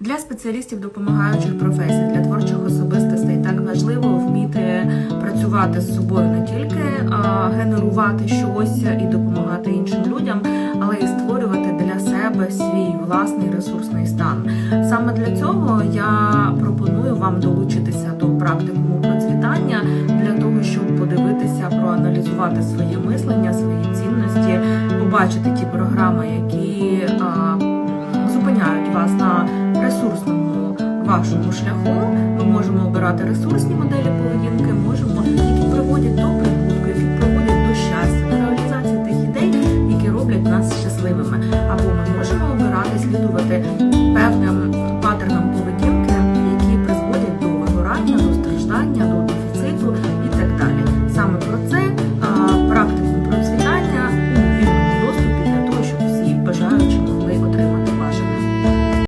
Для спеціалістів допомагаючих професій, для творчих особистостей так важливо вміти працювати з собою не тільки а, генерувати щось і допомагати іншим людям, але і створювати для себе свій власний ресурсний стан. Саме для цього я пропоную вам долучитися до практикуму процвітання для того, щоб подивитися, проаналізувати своє мислення, свої цінності, побачити ті програми, які проходженні шляху ми можемо обирати ресурсні моделі поведінки, можемо які приводять до прибутку, які приводять до щастя, до реалізації тих ідей, які роблять нас щасливими. Або ми можемо обирати слідувати певним паттернам поведінки, які призводять до вигорання, до страждання. до